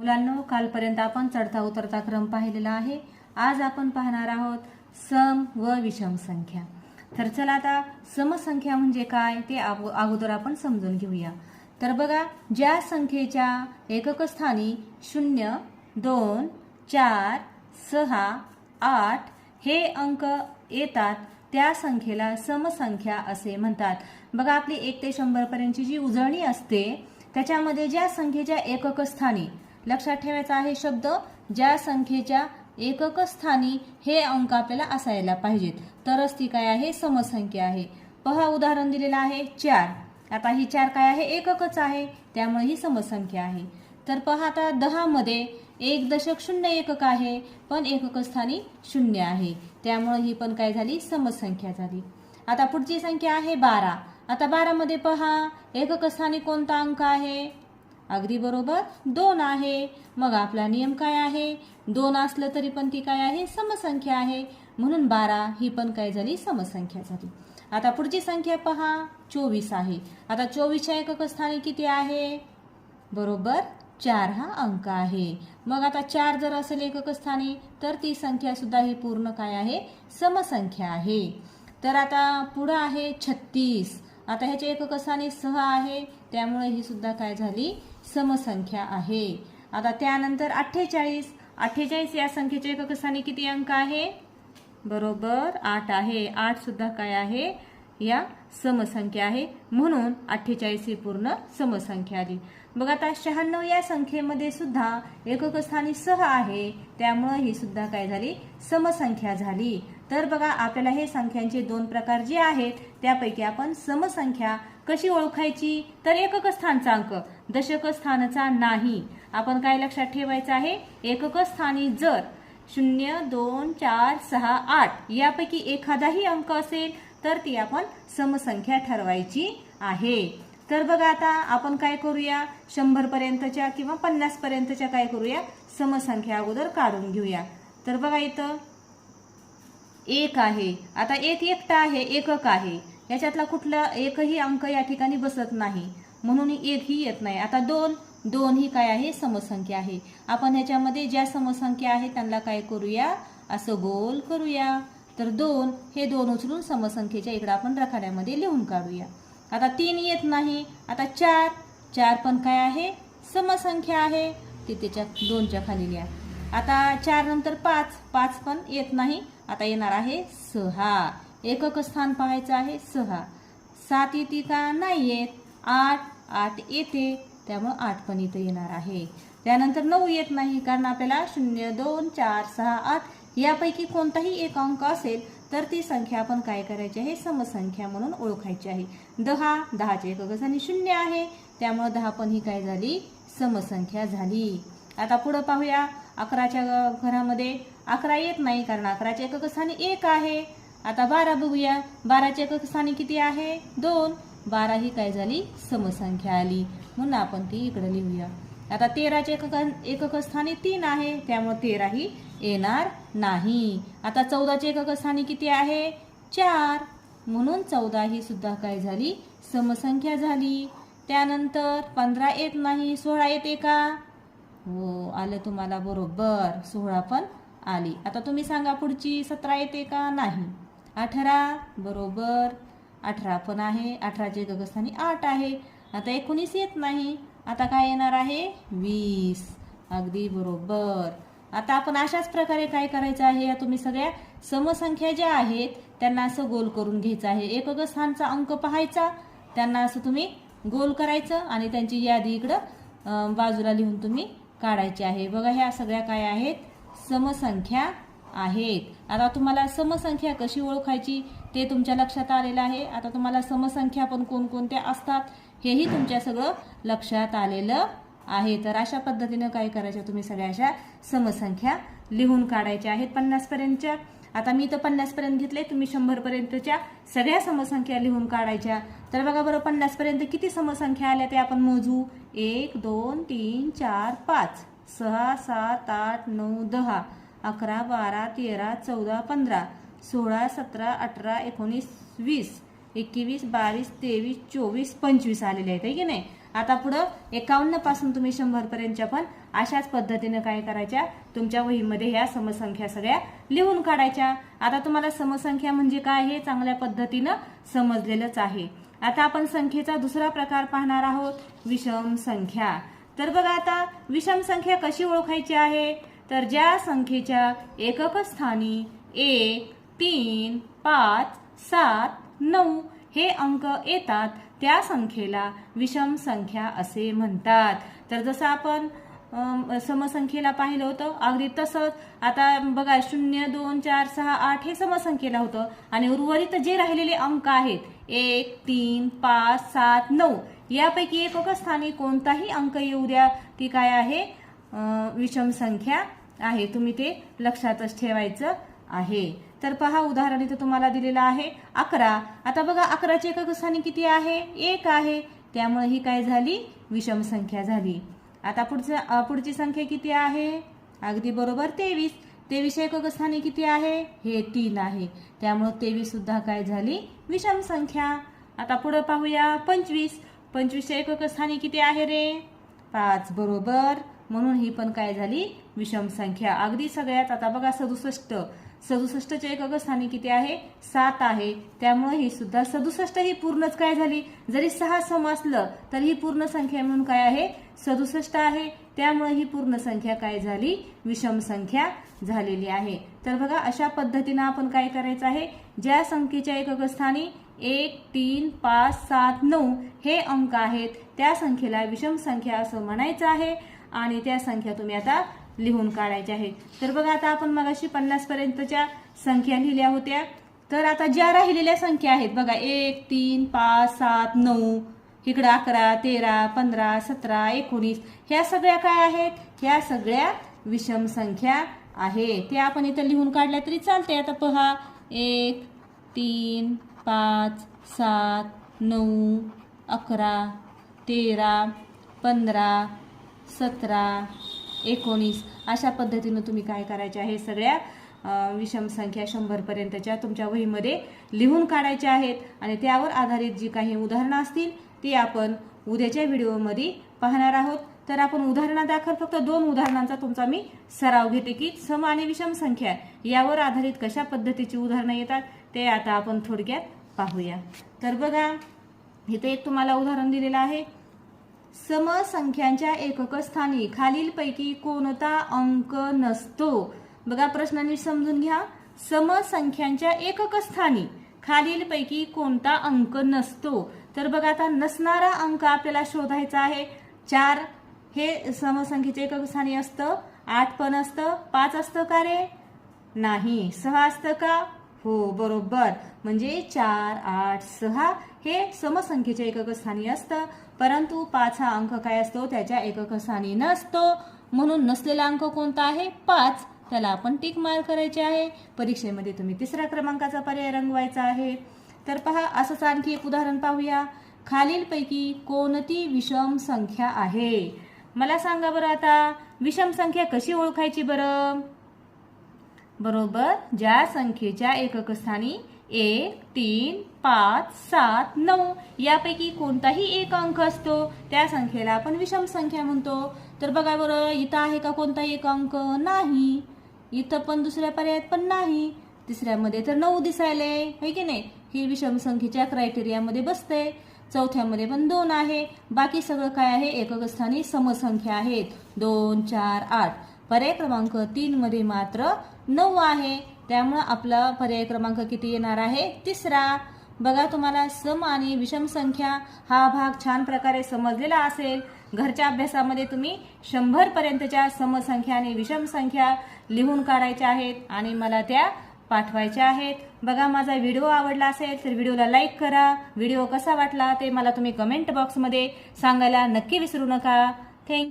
मुलांनो कालपर्यंत आपण चढता उतरता क्रम पाहिलेला आहे. आज आपण पाहणार आहोत सम व विषम संख्या. तर चला आता समसंख्या म्हणजे काय ते अगो- अगोदर आपण समजून घेऊया. तर बघा ज्या संख्येच्या एकक स्थानी शून्य दोन चार सहा आठ हे अंक येतात त्या संख्येला समसंख्या असे म्हणतात. बघा आपली एक ते शंभरपर्यंतची जी उजळणी असते त्याच्यामध्ये ज्या संख्येच्या एकक स्थानी लक्षात ठेवायचा आहे शब्द ज्या संख्येच्या एकक स्थानी हे अंक आपल्याला असायला पाहिजेत. तरच ती काय आहे? समसंख्या आहे. पहा उदाहरण दिलेलं आहे चार. आता ही चार काय आहे? एककच आहे. त्यामुळे ही समसंख्या आहे. तर पहा आता दहामध्ये एक दशक शून्य एकक आहे पण एकक स्थानी शून्य आहे. त्यामुळे ही पण काय झाली? समसंख्या झाली. आता पुढची संख्या आहे बारा. आता बारामध्ये पहा एकक स्थानी कोणता अंक आहे? अगदी बरोबर दोन आहे. मग आपला नियम काय आहे? दोन असलं तरी पण ती काय आहे? समसंख्या आहे. म्हणून बारा ही पण काय झाली? समसंख्या झाली. आता पुढची संख्या पहा. चोवीस आहे. आता चोवीसच्या एकक स्थानी किती आहे? बरोबर चार हा अंक आहे. मग आता चार जर असेल एकक स्थानी तर ती संख्या सुद्धा ही पूर्ण काय आहे? समसंख्या आहे. तर आता पुढं आहे छत्तीस. आता ह्याच्या एकक स्थानी सहा आहे. त्यामुळे ही सुद्धा काय झाली? समसंख्या आहे. आता त्यानंतर अठ्ठेचाळीस. अठ्ठेचाळीस या संख्येच्या एकक स्थानी किती अंक आहे? बरोबर आठ आहे. आठ सुद्धा काय आहे? या समसंख्या आहे. म्हणून अठ्ठेचाळीस ही पूर्ण समसंख्या आली. बघ आता शहाण्णव या संख्येमध्ये सुद्धा एकक स्थानी सह आहे. त्यामुळं ही सुद्धा काय झाली? समसंख्या झाली. तर बघा आपल्याला हे संख्यांचे दोन प्रकार जे आहेत त्यापैकी आपण समसंख्या कशी ओळखायची? तर एकक स्थानचा अंक. दशक स्थानचा नाही. आपण काय लक्षात ठेवायचं आहे? एकक स्थानी जर शून्य दोन चार सहा आठ यापैकी एखादाही अंक असेल तर ती आपण समसंख्या ठरवायची आहे. तर बघा आता आपण काय करूया? शंभर पर्यंतच्या किंवा पन्नास पर्यंतच्या काय करूया? समसंख्या अगोदर काढून घेऊया. तर बघा इथं एक आहे. आता एक एकटा आहे एकक आहे. याच्यातला कुठला एकही अंक या ठिकाणी बसत नाही. म्हणून एकही येत नाही. आता दोन दोन ही काय आहे? समसंख्या आहे. आपण ह्याच्यामध्ये ज्या समसंख्या आहे त्यांना काय करूया? असं गोल करूया. तर दोन हे दोन उचलून समसंख्येच्या इकडं आपण रखाड्यामध्ये लिहून काढूया. आता तीन येत नाही. आता चार चार पण काय आहे? समसंख्या आहे. ती त्याच्या दोनच्या खाली लिहा. आता चार नंतर पाच. पाच पण येत नाही. आता येणार आहे सहा. एकक स्थान पाहायचं आहे सहा. सात येते का? नाही येत. आठ आठ येते. त्यामुळं आठ पण इथं येणार आहे. त्यानंतर नऊ येत नाही कारण आपल्याला शून्य दोन चार सहा आठ यापैकी कोणताही एक अंक असेल तर ती संख्या आपण काय करायची आहे? समसंख्या म्हणून ओळखायची आहे. दहा दहाचे एकक स्थानी शून्य आहे. त्यामुळं दहा पण ही काय झाली? समसंख्या झाली. आता पुढं पाहूया. अकराच्या घरामध्ये अकरा येत नाही कारण अकराच्या एकक स्थानी एक आहे. आता बारा बघूया. बाराच्या एकक स्थानी किती आहे? दोन. बारा ही काय झाली? समसंख्या आली. म्हणून आपण ती इकडे लिहूया. आता तेराच्या एकक एकक स्थानी तीन आहे. त्यामुळे तेरा ही येणार नाही. आता चौदाच्या एकक स्थानी किती आहे? चार. म्हणून चौदा ही सुद्धा काय झाली? समसंख्या झाली. त्यानंतर पंधरा येत नाही. सोळा येते का? हो आलं तुम्हाला बरोबर. सोळा पण आली. आता तुम्ही सांगा पुढची सतरा येते का? नाही. अठरा बरोबर. अठरा पण आहे अठराचे गगस्थानी आठ आहे. आता एकोणीस येत नाही. आता काय येणार आहे? वीस. अगदी बरोबर. आता आपण अशाच प्रकारे काय करायचं आहे? या तुम्ही सगळ्या समसंख्या ज्या आहेत त्यांना असं गोल करून घ्यायचं आहे. एक स्थानचा अंक पाहायचा. त्यांना असं तुम्ही गोल करायचं आणि त्यांची यादी इकडं बाजूला लिहून तुम्ही काढायची आहे. बघा ह्या सगळ्या काय आहेत? समसंख्या. आहेत. आता तुम्हाला समसंख्या कशी ओळखायची ते तुमच्या लक्षात आलेलं आहे. आता तुम्हाला समसंख्या पण कोणकोणत्या असतात हेही तुमच्या सगळं लक्षात आलेलं आहे. तर अशा पद्धतीनं काय करायच्या तुम्ही सगळ्या अशा समसंख्या लिहून काढायच्या आहेत पन्नासपर्यंतच्या. आता मी तर पन्नासपर्यंत घेतले तुम्ही शंभरपर्यंतच्या सगळ्या समसंख्या लिहून काढायच्या. तर बघा बरं पन्नासपर्यंत किती समसंख्या आल्या ते आपण मोजू. एक दोन तीन चार पाच. सहा सात आठ नऊ दहा. अकरा बारा तेरा चौदा पंधरा सोळा सतरा अठरा एकोणीस वीस एकवीस बावीस तेवीस चोवीस पंचवीस आलेले आहेत की नाही? आता पुढं एकावन्नपासून तुम्ही शंभर पर्यंतच्या पण अशाच पद्धतीनं काय करायच्या? तुमच्या वहीमध्ये ह्या समसंख्या सगळ्या लिहून काढायच्या. आता तुम्हाला समसंख्या म्हणजे काय हे चांगल्या पद्धतीनं समजलेलंच आहे. आता आपण संख्येचा दुसरा प्रकार पाहणार आहोत विषम संख्या. तर बघा आता विषम संख्या कशी ओळखायची आहे? तर ज्या संख्येच्या एकक स्थानी एक तीन पाच सात नऊ हे अंक येतात त्या संख्येला विषम संख्या असे म्हणतात. तर जसं आपण समसंख्येला पाहिलं होतं अगदी तसंच आता बघा शून्य दोन चार सहा आठ हे समसंख्येला होतं. आणि उर्वरित जे राहिलेले अंक आहेत एक तीन पाच सात नऊ यापैकी एकक स्थानी कोणताही अंक येऊ द्या ती काय आहे? विषम संख्या आहे. तुम्ही ते लक्षातच ठेवायचं आहे. तर पहा उदाहरण इथं तुम्हाला दिलेलं आहे. अकरा. आता बघा अकराची एकक स्थानी किती आहे? एक आहे. त्यामुळे ही काय झाली? विषम संख्या झाली. आता पुढचं पुढची संख्या किती आहे? अगदी बरोबर तेवीस. तेवीस एकक स्थानी किती आहे? हे तीन आहे. त्यामुळं तेवीस सुद्धा काय झाली? विषम संख्या. आता पुढं पाहूया पंचवीस. पंचवीसच्या एकक स्थानी किती आहे रे? पाच. बरोबर. म्हणून ही पण काय झाली? विषम संख्या. अगदी सगळ्यात आता बघा सदुसष्ट. सदुसष्टच्या एक स्थानी किती आहे? सात आहे. त्यामुळे ही सुद्धा सदुसष्ट ही पूर्णच काय झाली? जरी सहा सम असलं तर ही पूर्ण संख्या म्हणून काय आहे? सदुसष्ट आहे. त्यामुळे ही पूर्ण संख्या काय झाली? विषम संख्या झालेली आहे. तर बघा अशा पद्धतीनं आपण काय करायचं आहे? ज्या संख्येच्या एकक एक तीन पाच सात नऊ हे अंक आहेत त्या संख्येला विषम संख्या असं म्हणायचं आहे. आणि त्या संख्या तुम्ही आता लिहून काढायच्या आहेत. तर बघा आता आपण मगाशी पन्नास पर्यंतच्या संख्या लिहिल्या होत्या. तर आता ज्या राहिलेल्या संख्या आहेत बघा एक तीन पाच सात नऊ इकडं अकरा तेरा पंधरा सतरा एकोणीस ह्या सगळ्या काय आहेत? ह्या सगळ्या विषम संख्या आहे. ते आपण इथं लिहून काढल्या तरी चालते आता पहा एक तीन पाच सात नऊ अकरा तेरा पंधरा सतरा एकोणीस अशा पद्धतीनं तुम्ही काय करायचे आहे? सगळ्या विषम संख्या शंभरपर्यंतच्या तुमच्या वहीमध्ये लिहून काढायच्या आहेत आणि त्यावर आधारित जी काही उदाहरणं असतील ती आपण उद्याच्या व्हिडिओमध्ये पाहणार आहोत. तर आपण उदाहरणादाखल फक्त दोन उदाहरणांचा तुमचा मी सराव घेते की सम आणि विषम संख्या यावर आधारित कशा पद्धतीची उदाहरणं येतात ते आता आपण थोडक्यात पाहूया. तर बघा इथे एक तुम्हाला उदाहरण दिलेलं आहे. समसंख्यांच्या एकक स्थानी खालीलपैकी कोणता अंक नसतो? बघा प्रश्न नीट समजून घ्या. समसंख्यांच्या एकक स्थानी खालीलपैकी कोणता अंक नसतो? तर बघा आता नसणारा अंक आपल्याला शोधायचा आहे. चार हे समसंख्येचे एककस्थानी असतं. आठ पण असतं. पाच असतं का रे? नाही. सहा असतं का? हो बरोबर. म्हणजे चार आठ सहा हे समसंख्येच्या एकक स्थानी असतं. परंतु पाच हा अंक काय असतो? त्याच्या एकक स्थानी नसतो. म्हणून नसलेला अंक कोणता आहे? पाच. त्याला आपण टिक मार करायचे आहे. परीक्षेमध्ये तुम्ही तिसऱ्या क्रमांकाचा पर्याय रंगवायचा आहे. तर पहा असंच आणखी एक उदाहरण पाहूया. खालीलपैकी कोणती विषम संख्या आहे? मला सांगा बरं आता विषम संख्या कशी ओळखायची बरं? बरोबर ज्या संख्येच्या एकक स्थानी एक तीन पाच सात नऊ यापैकी कोणताही एक अंक असतो. त्या संख्येला आपण विषम संख्या म्हणतो. तर बघा बरं इथं आहे का कोणताही एक अंक? नाही. इथं पण दुसऱ्या पर्यायात पण नाही. तिसऱ्यामध्ये तर नऊ दिसायले. आहे की नाही? ही विषम संख्येच्या क्रायटेरियामध्ये बसते. चौथ्यामध्ये पण दोन आहे. बाकी सगळं काय आहे? एककस्थानी समसंख्या आहेत. दोन चार आठ. पर्याय क्रमांक तीनमध्ये मात्र नऊ आहे. त्यामुळं आपला पर्याय क्रमांक किती येणार आहे? तिसरा बघा तुम्हाला सम आणि विषम संख्या हा भाग छान प्रकारे समजलेला असेल. घरच्या अभ्यासामध्ये तुम्ही शंभर पर्यंतच्या समसंख्या आणि विषम संख्या लिहून काढायच्या आहेत आणि मला त्या पाठवायच्या आहेत. बघा माझा व्हिडिओ आवडला असेल तर व्हिडिओला लाईक करा. व्हिडिओ कसा वाटला ते मला तुम्ही कमेंट बॉक्समध्ये सांगायला नक्की विसरू नका. थँक